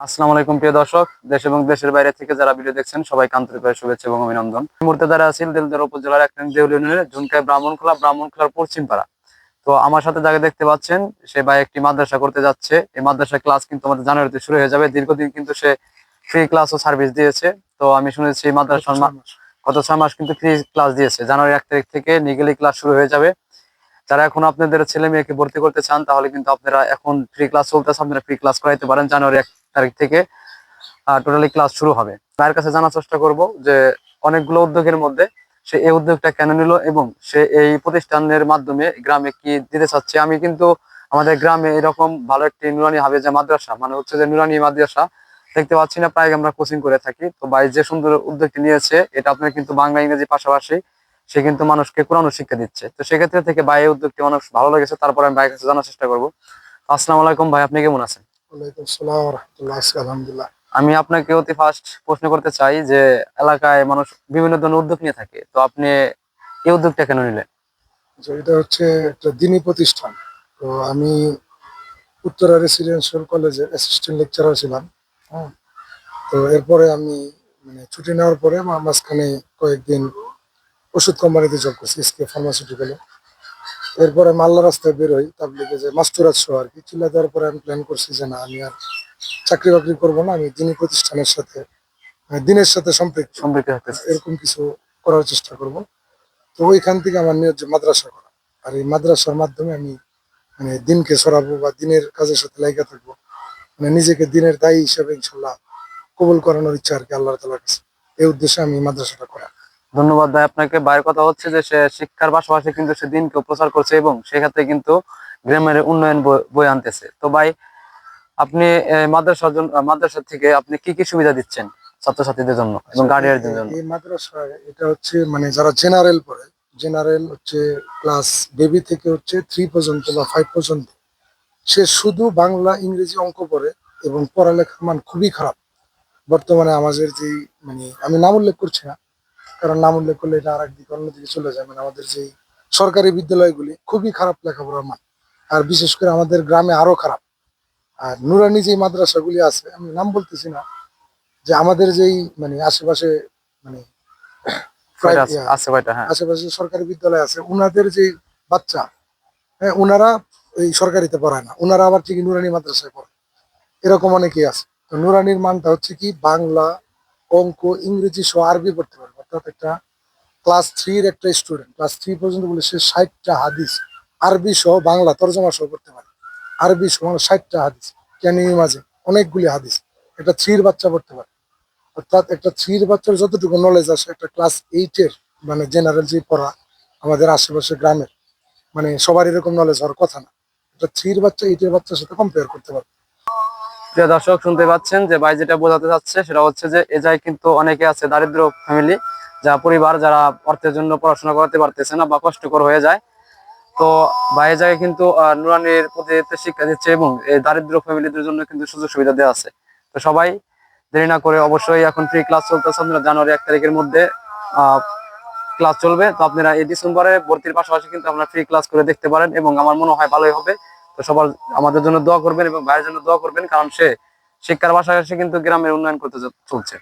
আসসালামু আলাইকুম প্রিয় দর্শক। দেশ এবং দেশের বাইরে থেকে যারা ভিডিও দেখছেন সবাই আন্তরিকভাবে শুভেচ্ছা এবং অভিনন্দন। মুহূর্তে দ্বারা আছেন দেলদার উপজেলার এক দেউল ইউনিয়নের ঝুনকায় ব্রাহ্মণখোলা ব্রাহ্মণখোলার পশ্চিম পাড়া তো আমার সাথে যাকে দেখতে পাচ্ছেন সে ভাই একটি মাদ্রাসা করতে যাচ্ছে। এই মাদ্রাসা ক্লাস কিন্তু আমাদের জানুয়ারিতে শুরু হয়ে যাবে। দীর্ঘদিন কিন্তু সে ফ্রি ক্লাস ও সার্ভিস দিয়েছে। তো আমি শুনেছি এই মাদ্রাসার মা- গত ছয় মাস কিন্তু ফ্রি ক্লাস দিয়েছে। জানুয়ারি এক তারিখ থেকে নিগেলি ক্লাস শুরু হয়ে যাবে। যারা এখন আপনাদের ছেলে মেয়েকে ভর্তি করতে চান তাহলে কিন্তু আপনারা এখন ফ্রি ক্লাস চলতেছে। আপনারা ফ্রি ক্লাস করাইতে পারেন জানুয়ারি এক তারিখ থেকে টোটালি ক্লাস শুরু হবে। তার কাছে জানার চেষ্টা করব যে অনেকগুলো উদ্যোগের মধ্যে সে এই উদ্যোগটা কেন নিল এবং সে এই প্রতিষ্ঠানের মাধ্যমে গ্রামে কি দিতে চাচ্ছে। আমি কিন্তু আমাদের গ্রামে এরকম ভালো একটি নুরানি হাফেজা মাদ্রাসা মানে হচ্ছে যে নুরানি মাদ্রাসা, দেখতে পাচ্ছি না, প্রায় আমরা কোচিং করে থাকি। তো ভাই যে সুন্দর উদ্যোগটি নিয়েছে, এটা আপনার কিন্তু বাংলা, ইংরেজি পাশাপাশি সে কিন্তু মানুষকে কোরআন শিক্ষা দিচ্ছে। তো সেক্ষেত্রে থেকে ভাই উদ্যোগটি মানুষ ভালো লেগেছে, তারপরে আমি ভাইয়ের কাছে জানার চেষ্টা করব। আসসালামু আলাইকুম ভাই, আপনি কেমন আছেন? ওয়ালাইকুম আসসালাম রহমতুল্লাহ আলহামদুলিল্লাহ। আমি আপনাকে অতি ফার্স্ট প্রশ্ন করতে চাই যে এলাকায় মানুষ বিভিন্ন ধরনের উদ্যোগ নিয়ে থাকে তো আপনি এই উদ্যোগটা কেন নিলেন? যে এটা হচ্ছে একটা দিনী প্রতিষ্ঠান। তো আমি উত্তরা রেসিডেন্সিয়াল কলেজের অ্যাসিস্ট্যান্ট লেকচারার ছিলাম হ্যাঁ। তো এরপরে আমি মানে ছুটি নেওয়ার পরে মাঝখানে কয়েকদিন ওষুধ কোম্পানিতে জব করছি এসকে ফার্মাসিউটিক্যালে এরপরে মাল্লা রাস্তায় বেরোই তাবলিগে যে মাস্তুরাজ শো আর কি। চিল্লা দেওয়ার পরে আমি প্ল্যান করছি যে না আমি আর চাকরি বাকরি করব না আমি দিনী প্রতিষ্ঠানের সাথে মানে দিনের সাথে সম্পৃক্ত। সম্পৃক্ত এরকম কিছু করার চেষ্টা করব। তো ওইখান থেকে আমার নিয়োগ যে মাদ্রাসা করা। আর এই মাদ্রাসার মাধ্যমে আমি মানে দিনকে সরাবো বা দিনের কাজের সাথে লাইগা থাকব। মানে নিজেকে দিনের দায়ী হিসাবে ইনশাল্লাহ কবুল করানোর ইচ্ছা আর কি আল্লাহ তালার কাছে। এই উদ্দেশ্যে আমি মাদ্রাসাটা করা। ধন্যবাদ ভাই আপনাকে। ভাইয়ের কথা হচ্ছে যে সে শিক্ষার পাশাপাশি কিন্তু সে দিনকে প্রচার করছে এবং সেক্ষেত্রে কিন্তু গ্রামের উন্নয়ন বই- বই আনতেছে। তো ভাই আপনি মাদ্রাসার জন্য মাদ্রাসা থেকে আপনি কি কি সুবিধা দিচ্ছেন ছাত্রছাত্রীদের জন্য এবং গার্ডিয়ানদের জন্য? এই মাদ্রাসা এটা হচ্ছে মানে যারা জেনারেল পড়ে জেনারেল হচ্ছে ক্লাস বেবি থেকে হচ্ছে থ্রি পর্যন্ত বা ফাইভ পর্যন্ত সে শুধু বাংলা ইংরেজি অঙ্ক পড়ে এবং পড়ালেখার মান খুবই খারাপ। বর্তমানে আমাদের যে মানে আমি নাম উল্লেখ করছি না কারণ নাম উল্লেখ করলে এটা আর একদিকে অন্যদিকে চলে যায়। মানে আমাদের যে সরকারি বিদ্যালয়গুলি খুবই খারাপ লেখাপড়ার মান। আর বিশেষ করে আমাদের গ্রামে আরও খারাপ। আর নুরানি যে মাদ্রাসাগুলি আছে আমি নাম বলতেছি না যে আমাদের যেই মানে আশেপাশে মানে হ্যাঁ। আশেপাশে সরকারি বিদ্যালয় আছে উনাদের যে বাচ্চা হ্যাঁ উনারা এই সরকারিতে পড়ায় না। উনারা আবার ঠিকই নুরানি মাদ্রাসায় পড়ে। এরকম অনেকেই আছে। তো নুরানির মানটা হচ্ছে কি বাংলা অঙ্ক ইংরেজি সহ আরবি পড়তে পারবে। অর্থাৎ একটা ক্লাস থ্রির একটা স্টুডেন্ট ক্লাস থ্রি পর্যন্ত বলে সে ষাটটা হাদিস আরবি সহ বাংলা তর্জমা সহ পড়তে পারে। আরবি সহ মানে ষাটটা হাদিস ক্যানি মাঝে অনেকগুলি হাদিস, একটা থ্রির বাচ্চা পড়তে পারে। অর্থাৎ একটা থ্রির বাচ্চার যতটুকু নলেজ আসে, একটা ক্লাস এইটের মানে জেনারেল যে পড়া আমাদের আশেপাশে গ্রামের মানে সবার এরকম নলেজ হওয়ার কথা না। একটা থ্রির বাচ্চা এইটের বাচ্চার সাথে কম্পেয়ার করতে পারবে। প্রিয় দর্শক, শুনতে পাচ্ছেন যে ভাই যেটা বোঝাতে চাচ্ছে সেটা হচ্ছে যে এ যায় কিন্তু অনেকে আছে দারিদ্র ফ্যামিলি যা পরিবার যারা অর্থের জন্য পড়াশোনা করতে পারতেছে না বা কষ্টকর হয়ে যায়। তো ভাই এ কিন্তু নুরানির প্রতি শিক্ষা দিচ্ছে এবং এই দারিদ্র ফ্যামিলিদের জন্য কিন্তু সুযোগ সুবিধা দেওয়া আছে। তো সবাই দেরি না করে অবশ্যই এখন ফ্রি ক্লাস চলতেছে আপনারা জানুয়ারি এক তারিখের মধ্যে ক্লাস চলবে। তো আপনারা এই ডিসেম্বরে ভর্তির পাশাপাশি কিন্তু আপনারা ফ্রি ক্লাস করে দেখতে পারেন এবং আমার মনে হয় ভালোই হবে। সবার আমাদের জন্য দোয়া করবেন এবং ভাইয়ের জন্য দোয়া করবেন, কারণ সে শিক্ষার পাশাপাশি কিন্তু গ্রামের উন্নয়ন করতে চলছে।